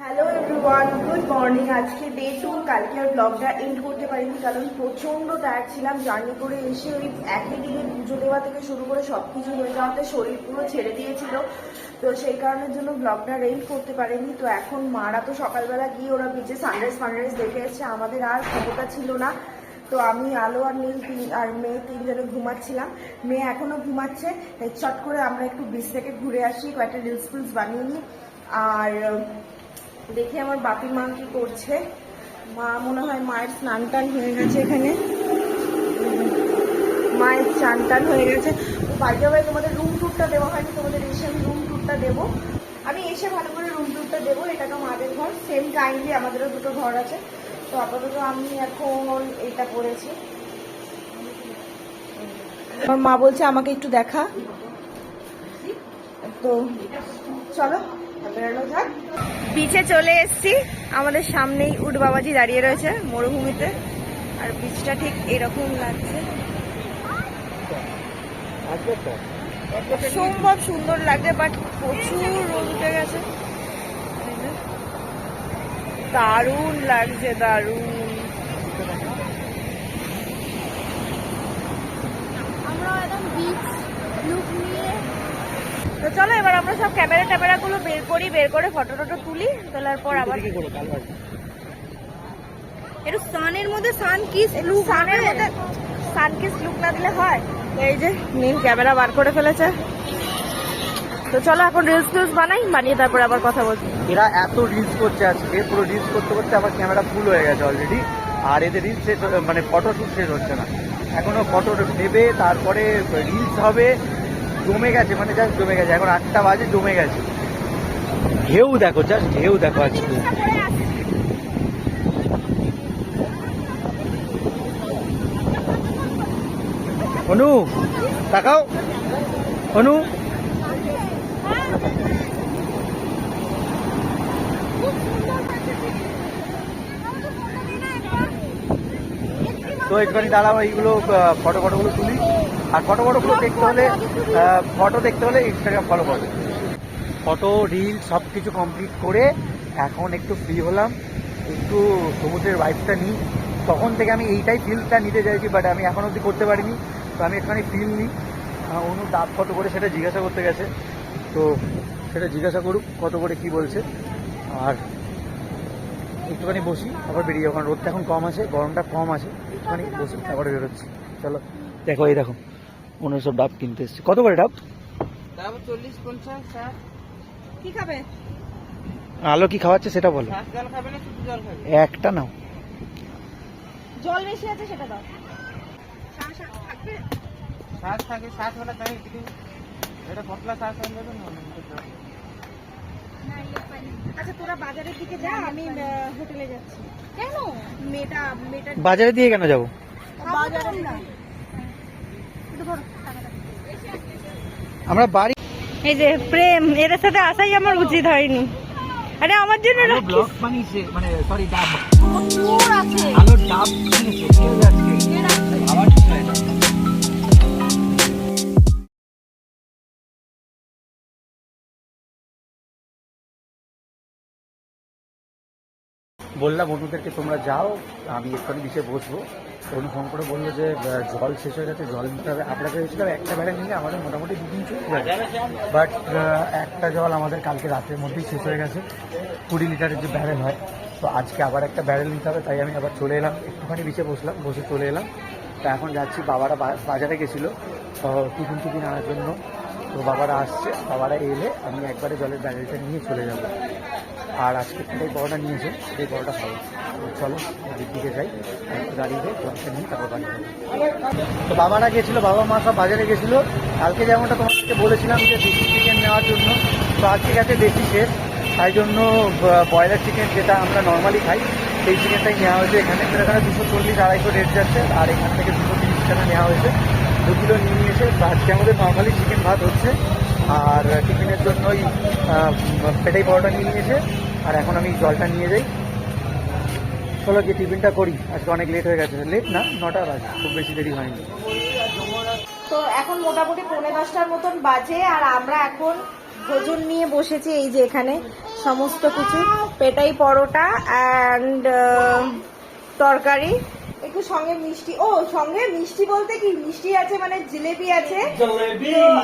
Hello everyone morning আজকে day কালকে আর ব্লগটা এন্ড করতে পারিনি কারণ প্রচণ্ড টায়ার্ড ছিলাম। জার্নি করে এসে ওই একই দিনে পুজো দেওয়া থেকে শুরু করে সব কিছু হয়ে যাওয়াতে শরীর পুরো ছেড়ে দিয়েছিল। তো সেই কারণের জন্য ব্লগটা এন্ড করতে পারিনি। তো এখন মারা তো সকালবেলা গিয়ে ওরা বিচে সানরাইজ ফানরাইজ দেখে এসছে। আমাদের আর ক্ষমতা ছিল না। তো আমি, আলো আর নীল তিন- আর মেয়ে তিনজনে ঘুমাচ্ছিলাম। মেয়ে এখনও ঘুমাচ্ছে চট করে আমরা একটু বিচ থেকে ঘুরে আসি, কয়েকটা রিলস ফিলস বানিয়ে নিই। আর দেখি আমার বাপি মা কি করছে। মা মনে হয় মায়ের স্নান টান হয়ে গেছে এখানে। মায়ের চান টান হয়ে গেছে। বাইরে ভাই তোমাদের রুম ট্যুরটা দেওয়া হয়নি, তোমাদের এসে আমি রুম ট্যুরটা দেবো। আমি এসে ভালো করে রুম ট্যুরটা দেবো, এটা তো মাদের ঘর। সেম কাইন্ডলি আমাদেরও দুটো ঘর আছে। তো আপাতত আমি এখন এটা করেছি। আমার মা বলছে আমাকে একটু দেখা। তো চলো বেরোনো যাক। বিচে চলে এসেছি। আমাদের সামনেই উড বাবাজি দাঁড়িয়ে রয়েছে মরুভূমিতে। আর বিচটা ঠিক এরকম লাগছে। সম্ভব সুন্দর লাগছে বাট প্রচুর রোদ উঠে গেছে। দারুণ লাগছে দারুণ। আমরা একদম বিচ লুক নিয়ে। তো চলো এবার আমরা সব ক্যামেরা ট্যামেরা গুলো বের করি বের করে ফটো টটো তুলি তোলার পর আবার একটু সানের মধ্যে সান কিস লুক সানের মধ্যে সান কিস লুক না দিলে হয়। এই যে নীল ক্যামেরা বার করে ফেলেছে। তো চলো এখন রিলস টিলস বানাই, বানিয়ে তারপর আবার কথা বলছি। এরা এত রিলস করছে আজকে, পুরো রিলস করতে করতে আবার ক্যামেরা ফুল হয়ে গেছে অলরেডি আর এদের রিলস শেষ মানে ফটো শুট শেষ হচ্ছে না। এখনও ফটো নেবে, তারপরে রিলস হবে, জমে গেছে মানে জাস্ট জমে গেছে, এখন আটটা বাজে, জমে গেছে। ঢেউ দেখো জাস্ট ঢেউ দেখো আজকে। অনু, তাকাও। অনু তো একটুখানি দাঁড়াও, এইগুলো ফটো ফটোগুলো তুলি। আর ফটো ফটোগুলো দেখতে হলে ফটো দেখতে হলে ইনস্টাগ্রাম ফলো করবে ফটো রিল সব কিছু কমপ্লিট করে এখন একটু ফ্রি হলাম। একটু সমুদ্রের ভাইবটা নিই। তখন থেকে আমি এইটাই ফিলটা নিতে চাইছি বাট আমি এখন অবধি করতে পারিনি। তো আমি একটুখানি ফিল নিই। অনু ডাব কত করে সেটা জিজ্ঞাসা করতে গেছে। তো সেটা জিজ্ঞাসা করুক, কত করে কি বলছে। আর একটুখানি বসি আবার বেরিয়ে যাব। কারণ রোদটা এখন কম আছে গরমটা কম আছে একটুখানি বসি তারপরে বেরোচ্ছি। চলো দেখো এই দেখো অন্য সব ডাব কিনতে এসছে। কত করে ডাব? চল্লিশ পঞ্চাশ কি খাবে? আলো কি খাওয়াচ্ছে সেটা বলো। খাবে না জল একটা নাও। জল বেশি আছে সেটা দাও। শ্বাস থাকে শ্বাস হলে তাই এটা পতলা শ্বাস হয়ে যাবে না? আচ্ছা তোরা বাজারের দিকে যা আমি হোটেলে যাচ্ছি। কেন? মেয়েটা মেয়েটা বাজারে দিয়ে কেন যাব? বাজারে না। আমরা বাড়ি এই যে প্রেম এদের সাথে আসাই আমার উচিত হয়নি। আরে আমার জন্য আলো ব্লগ বানিয়েছে মানে সরি ডাব। আছে। আলো ডাব কিনেছে কি বললাম, বন্ধুদেরকে তোমরা যাও, আমি এক্ষুনি বিচে বসবো। অনু ফোন করে বলল যে জল শেষ হয়ে গেছে, জল নিতে হবে। আপনাকে হয়েছিল একটা ব্যারেল নিলে আমাদের মোটামুটি দুদিন চলে বাট একটা জল আমাদের কালকে রাতের মধ্যেই শেষ হয়ে গেছে, কুড়ি লিটারের যে ব্যারেল হয়। তো আজকে আবার একটা ব্যারেল নিতে হবে, তাই আমি আবার চলে এলাম। একটুখানি বিচে বসলাম, বসে চলে এলাম। তো এখন যাচ্ছি, বাবারা বাজারে গেছিল টিফিন টিফিন আনার জন্য। বাবারা আসছে, বাবারা এলে আমি একবারে জলের ব্যারেলটা নিয়ে চলে যাব। আর আজকে সেটাই বড়টা নিয়েছে সেই বড়টা খাব। তো চলো ওদিক দিকে যাই দাঁড়িয়ে যাই জলটা নিয়ে তারপর বাড়ি। তো বাবারা গেছিল, বাবা মা সব বাজারে গেছিল। কালকে যেমনটা তোমাদেরকে বলেছিলাম যে দেশি চিকেন নেওয়ার জন্য, তো আজকে গেছে দেশি শেষ তাই জন্য ব্রয়লার চিকেন যেটা আমরা নর্মালি খাই, সেই চিকেনটাই নেওয়া হয়েছে। এখানে এখানে দুশো চল্লিশ, আড়াইশো রেট যাচ্ছে, আর এখান থেকে দুশো তিরিশ টাকা নেওয়া হয়েছে। দু কিলো নিয়ে এসে আজকে আমাদের নর্মালি চিকেন ভাত হচ্ছে। আর টিফিনের জন্য ওই পেটাই পরোটা নিয়ে নিয়েছে আর এখন আমি জলটা নিয়ে যাই। চলো গিয়ে টিফিনটা করি। আজকে অনেক লেট হয়ে গেছে। লেট না, নটা বাজে। খুব বেশি দেরি হয়নি। তো এখন মোটামুটি পৌনে দশটার মতন বাজে, আর আমরা এখন ভোজন নিয়ে বসেছি এই যে এখানে। সমস্ত কিছু। পেটাই পরোটা অ্যান্ড তরকারি। একটু সঙ্গে মিষ্টি ও সঙ্গে মিষ্টি বলতে কি? মিষ্টি আছে মানে জিলেবি আছে। তো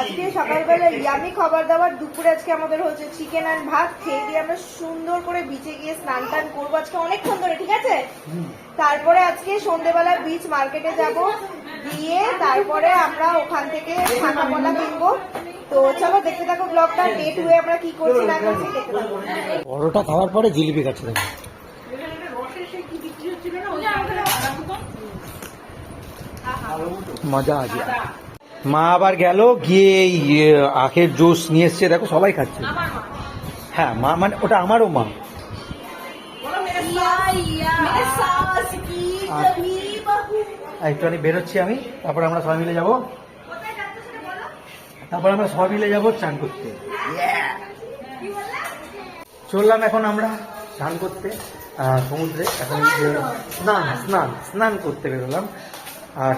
আজকে সকালবেলা ইয়ামি খাবার দাবার দুপুরে আজকে আমাদের হচ্ছে চিকেন অ্যান্ড ভাত। খেয়ে দিয়ে আমরা সুন্দর করে বিচে গিয়ে স্নান টান করব। আজকে অনেকক্ষণ ধরে ঠিক আছে? তারপরে আজকে সন্ধেবেলা বিচ মার্কেটে যাব। গিয়ে তারপরে আমরা ওখান থেকে ছানা কলা কিনবো। তো চলো দেখতে থাকো ব্লগটা ডে টু আমরা কি করছি না করছি দেখতে থাকো। পরোটা খাওয়ার পরে জিলিপি খাচ্ছে দেখো মজা আছে। মা আবার গেল, গিয়ে এই আখের জুস নিয়ে এসছে, দেখো সবাই খাচ্ছে। হ্যাঁ মা মানে ওটা আমারও মা। একটুখানি বেরোচ্ছি আমি, তারপর আমরা সবাই মিলে যাব। তারপর আমরা সবাই মিলে যাব চান করতে। চললাম এখন আমরা স্নান করতে সমুদ্রে। এখন স্নান স্নান স্নান করতে বেরোলাম। আর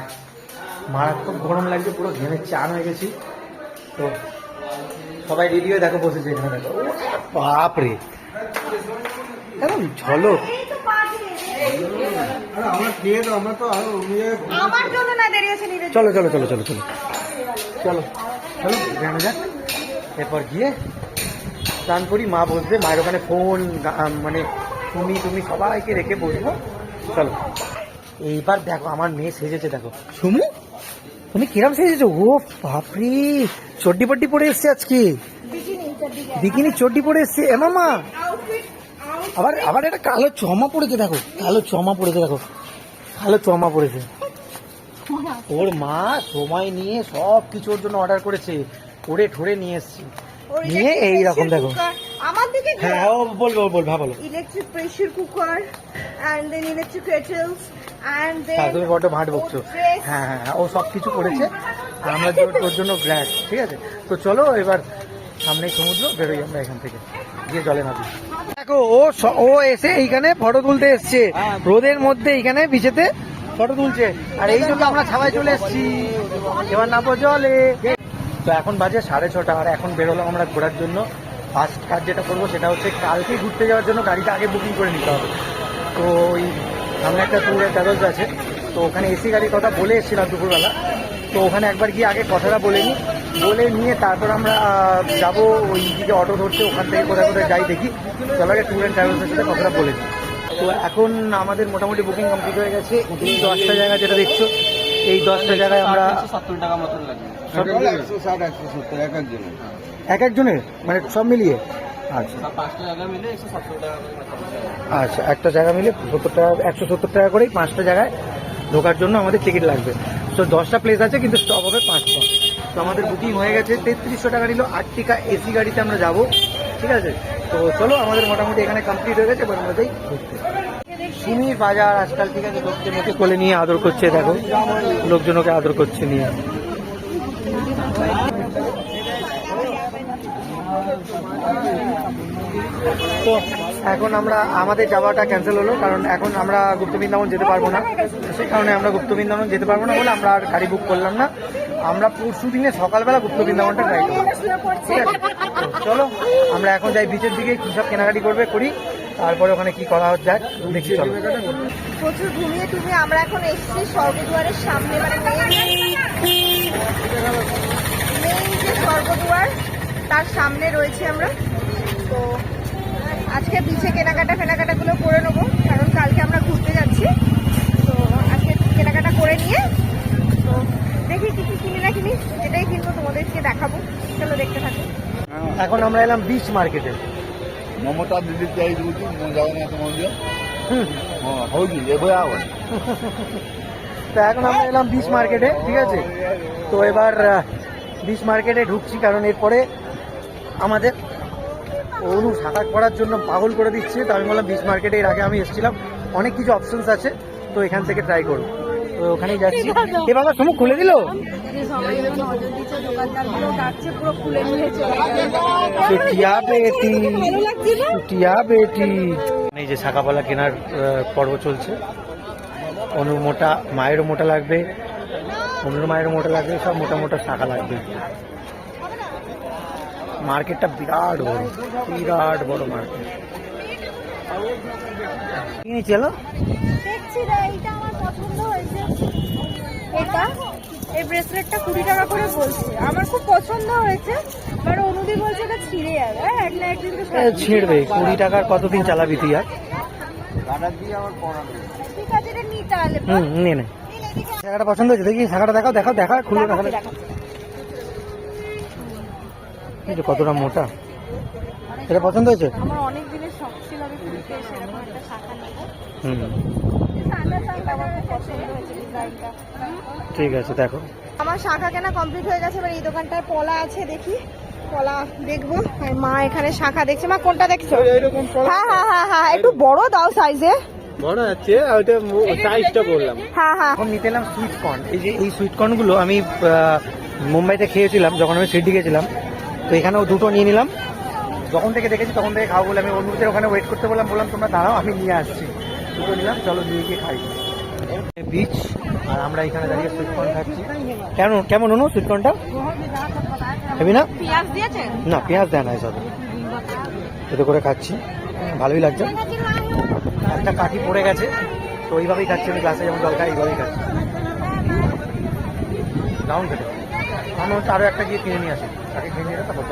মারাত্মক গরম লাগছে পুরো ঘেমে চান হয়ে গেছি। তো সবাই রেডি হয়ে দেখো বসেছে এখানে দেখো। ও বাপ রে। একদম ঝলক। আমার জন্য না দেরি আছে নিজের চলো চলো চলো চলো চলো। চলো। চলো জানা যাক। এরপর গিয়ে স্নান করি মা বসবে মায়ের ওখানে ফোন মানে তুমি তুমি সবাইকে রেখে বসবো। চলো। এইবার দেখো আমার মেয়ে সেজেছে দেখো। সুমু? তুমি কিরম সেজেছো ও বাপরি! চড্ডি পড্ডি পরে এসছে আজকে। বিকিনি চড্ডি পরে। এসছে। এ মামা! আবার আবার একটা কালো চমা পড়েছে দেখো। কালো চমা পড়েছে দেখো। কালো চমা পড়েছে ওর মা সময় নিয়ে সব কিছু ওর জন্য অর্ডার করেছে। করে ঠোরে নিয়ে এসছি। নিয়ে এই রকম দেখো। আমার দিকে হ্যাঁ বলবে বলবে হ্যাঁ electric pressure cooker and then electric kettles তুমি বড্ড ভাট বকছো। হ্যাঁ হ্যাঁ হ্যাঁ, ও সব কিছু করেছে। আর আমরা তোর- জন্য গ্র্যাড ঠিক আছে? তো চলো এবার সামনেই সমুদ্র বেরোই আমরা এখান থেকে। গিয়ে জলে নামি দেখো ও স- ও এসে এইখানে ফটো তুলতে এসছে। রোদের মধ্যে এইখানে বিচেতে ফটো তুলছে। আর এই জন্য আমরা ছাওয়ায় চলে এসেছি। এবার নামবো জলে। তো এখন বাজে সাড়ে ছটা আর এখন বেরোলাম আমরা ঘোরার জন্য। ফার্স্ট কাজ যেটা করব সেটা হচ্ছে কালকে ঘুরতে যাওয়ার জন্য গাড়িটা আগে বুকিং করে নিতে হবে। তো ওই সামনে একটা ট্যুরের ট্রাভেলস আছে তো ওখানে এসি গাড়ির কথা বলে এসেছিলাম দুপুরবেলা। তো ওখানে একবার গিয়ে আগে কথাটা বলে নিই। বলে নিয়ে তারপর আমরা যাব ওই দিকে অটো ধরতে ওখান থেকে কোথায় কোথায় যাই দেখি। চলো আগে ট্যুর অ্যান্ড ট্রাভেলসের সাথে কথাটা বলে নিই। তো এখন আমাদের মোটামুটি বুকিং কমপ্লিট হয়ে গেছে। এই দশটা জায়গা যেটা দেখছ এই দশটা জায়গায় আমরা সত্তর টাকা মতন লাগে এক একজনের? মানে সব মিলিয়ে? আচ্ছা। পাঁচটা জায়গা মিলে একশো সত্তর টাকা করে আচ্ছা একটা জায়গা মিলে সত্তর টাকা একশো সত্তর টাকা করেই পাঁচটা জায়গায় ঢোকার জন্য আমাদের টিকিট লাগবে। তো দশটা প্লেস আছে কিন্তু স্টপ হবে পাঁচটা। তো আমাদের বুকিং হয়ে গেছে তেত্রিশশো টাকা নিল আটটিকা এসি গাড়িতে আমরা যাব। ঠিক আছে? তো চলো আমাদের মোটামুটি এখানে কমপ্লিট হয়ে গেছে এবার আমরা যাই ঘুরতে। সুমির বাজার আজকাল ঠিক আছে লোকজনকে কোলে নিয়ে আদর করছে দেখো। লোকজনকে আদর করছে নিয়ে। তো এখন আমরা, আমাদের যাওয়াটা ক্যান্সেল হলো, কারণ এখন আমরা গুপ্ত বৃন্দাবন যেতে পারব না। সেই কারণে আমরা গুপ্ত বৃন্দাবন যেতে পারব না বলে আমরা আর গাড়ি বুক করলাম না। আমরা পরশু দিনে সকালবেলা গুপ্ত বৃন্দাবনটা ট্রাই করব। ঠিক আছে? চলো, আমরা এখন যাই বিচের দিকে, কী সব কেনাকাটি করবে করি, তারপরে ওখানে কি করা যায় দেখি চলো। প্রচুর ঘুমিয়ে টুমিয়ে আমরা এখন এসেছি স্বর্গদুয়ারের সামনে মানে যে স্বর্গদুয়ার তার সামনে রয়েছি আমরা। তো আজকে বিচে কেনাকাটা ফেনাকাটাগুলো করে নেব কারণ কালকে আমরা ঘুরতে যাচ্ছি। তো আজকে কেনাকাটা করে নিয়ে তো দেখি কী কী কিনি না কিনি এটাই কিন্তু তোমাদেরকে দেখাবো। চলো দেখতে থাকো। এখন আমরা এলাম বিচ মার্কেটে মমতা দিদির চাই দিচ্ছি যাব না তোমার হ্যাঁ, হ্যাঁ, হ্যাঁ, তো এখন আমরা এলাম বিচ মার্কেটে ঠিক আছে? তো এবার বিচ মার্কেটে ঢুকছি কারণ এরপরে আমাদের অনু সাঁতার করার জন্য পাগল করে দিচ্ছে। তো আমি বললাম বিচ মার্কেটে এর আগে আমি এসেছিলাম। অনেক কিছু অপশনস আছে তো এখান থেকে ট্রাই করব। তো ওখানেই যাচ্ছি। এ বাবা সমুখ খুলে দিল? চুটিয়া বেটি। চুটিয়া বেটি। এই যে শাকাপালা কেনার পর্ব চলছে। অনুর মোটা মায়েরও মোটা লাগবে পনেরো মায়ের মোটা লাগবে সব মোটা মোটা শাখা লাগবে। মার্কেটটা বিরাট বড় বিরাট বড় মার্কেট। চলো দেখছি এইটা আমার পছন্দ হয়েছে। এটা? এই ব্রেসলেটটা কুড়ি টাকা করে বলছে। আমার খুব পছন্দ হয়েছে বাট অনুদি বলছে এটা ছিঁড়ে যাবে। হ্যাঁ এক না একদিন তো ছিঁড়বে। কুড়ি টাকার কতদিন চালাবি তুই আর? ঠিক আছে এটা নি তাহলে হুম নে শাখাটা পছন্দ হয়েছে? দেখি শাখাটা দেখাও দেখাও দেখা খুলে দেখাও এই যে কতটা মোটা? এটা পছন্দ হয়েছে? আমার অনেক দিনের শখ ছিল আমি পুরীতে সেরকম একটা শাখা নেব। হুম। ঠিক আছে দেখো। আমার শাখা কেনা কমপ্লিট হয়ে গেছে এবার এই দোকানটায় পলা আছে দেখি। পলা দেখব। মা এখানে শাখা দেখছে। মা কোনটা দেখছ? এরকম হ্যাঁ হ্যাঁ হ্যাঁ হ্যাঁ একটু বড় দাও সাইজে বড় আছে ওইটা সাইজটা বললাম। হ্যাঁ হ্যাঁ। এখন নিতে এলাম সুইট কর্ন এই যে এই সুইট কর্নগুলো আমি মুম্বাইতে খেয়েছিলাম যখন আমি সিডি গেছিলাম। তো এখানেও দুটো নিয়ে নিলাম। যখন থেকে দেখেছি তখন থেকে খাওয়া বলে আমি অন্যদের ওখানে ওয়েট করতে বললাম বললাম তোমরা দাঁড়াও আমি নিয়ে আসছি। দুটো নিলাম চলো নিয়ে গিয়ে খাই। বিচ আর আমরা এখানে দাঁড়িয়ে সুইটকর্ন খাচ্ছি। কেমন কেমন অনু সুইট কর্নটা হেবি না? না পেঁয়াজ দেয় না এসব এতে করে খাচ্ছি। ভালোই লাগছে। একটা কাঠি পড়ে গেছে তো ওইভাবেই খাচ্ছি আমি গ্লাসে যেমন জল খাই এইভাবেই খাচ্ছি। ডাউন কেটে আরও একটা গিয়ে কিনে নিয়ে আসি। তাকে কিনে নিয়ে তারপর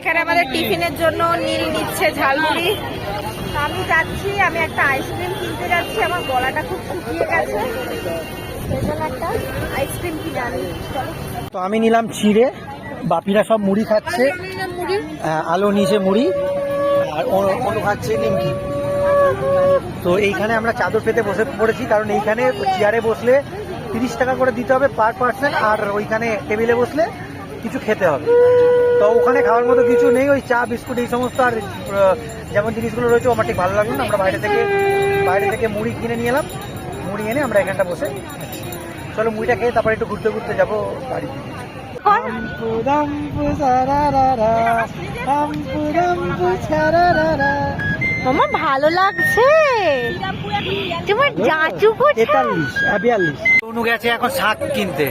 এখানে আমাদের টিফিনের জন্য নীল নিচ্ছে ঝালমুড়ি। আমি যাচ্ছি আমি একটা আইসক্রিম কিনতে যাচ্ছি আমার গলাটা খুব শুকিয়ে গেছে। একটা আইসক্রিম কিনে আনি। তো আমি নিলাম চিড়ে বাপিরা সব মুড়ি খাচ্ছে। হ্যাঁ, আলো নিচে মুড়ি আর অনু খাচ্ছে নিমকি। তো এইখানে আমরা চাদর পেতে বসে পড়েছি কারণ এইখানে চেয়ারে বসলে তিরিশ টাকা করে দিতে হবে পার পার্সন আর ওইখানে টেবিলে বসলে কিছু খেতে হবে। তো ওখানে খাওয়ার মতো কিছু নেই, ওই চা, বিস্কুট এই সমস্ত আর যেমন জিনিসগুলো রয়েছে, আমার ঠিক ভালো লাগল না। আমরা বাইরে থেকে বাইরে থেকে মুড়ি কিনে নিয়ে এলাম। মুড়ি এনে আমরা এখানটা বসে চলো মুড়িটা খেয়ে তারপরে একটু ঘুরতে ঘুরতে যাব বাড়ি আমার ভালো লাগছে। তোমার জাঁচু তেতাল্লিশ বিয়াল্লিশ। অনু গেছে এখন শাক কিনতে।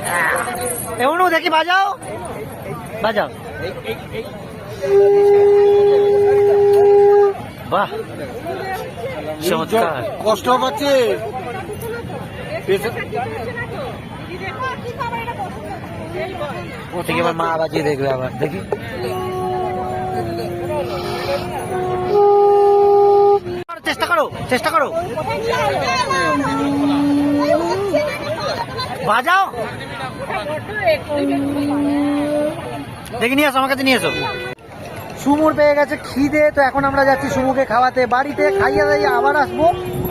অনু দেখি বাজাও। বাজাও। বাহ চমৎকার। কষ্ট পাচ্ছে। ও থেকে আমার মা বাজিয়ে দেখবে আবার? দেখি। করো, চেষ্টা করো। বাজাও। দেখে নিয়ে আসো, আমার কাছে নিয়ে এসো। সুমুর পেয়ে গেছে খিদে, তো এখন আমরা যাচ্ছি সুমুকে খাওয়াতে। বাড়িতে খাইয়ে দাইয়ে আবার আসব।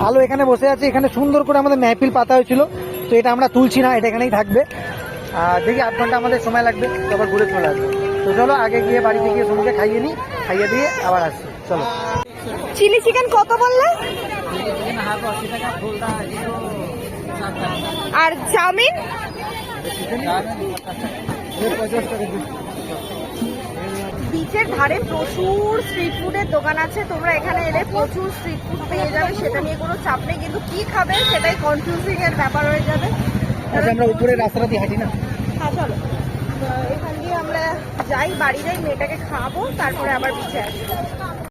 আলো এখানে বসে আছে, এখানে সুন্দর করে আমাদের মেহফিল পাতা হয়েছিল। তো এটা আমরা তুলছি না, এটা এখানেই থাকবে। আর দেখি আধ ঘণ্টা আমাদের সময় লাগবে তারপর ঘুরে চলে আসবে। তো চলো, আগে গিয়ে বাড়িতে গিয়ে সুমুকে খাইয়ে নিই, খাইয়ে দিয়ে আবার আসছি। চলো। চিলি চিকেন কত বললে? আর চাউমিন? বিচের ধারে প্রচুর স্ট্রিট ফুডের দোকান আছে। তোমরা এখানে এলে প্রচুর স্ট্রিট ফুড পেয়ে যাবে। সেটা নিয়ে কোনো চাপ নেই। কিন্তু কি খাবে সেটাই কনফিউজিং এর ব্যাপার হয়ে যাবে। আচ্ছা আমরা উপরে রাস্তাটা দিয়ে হাঁটি না? হ্যাঁ চলো। এখান দিয়ে আমরা যাই বাড়ি যাই মেয়েটাকে খাওয়াবো তারপরে আবার বিচে আসব।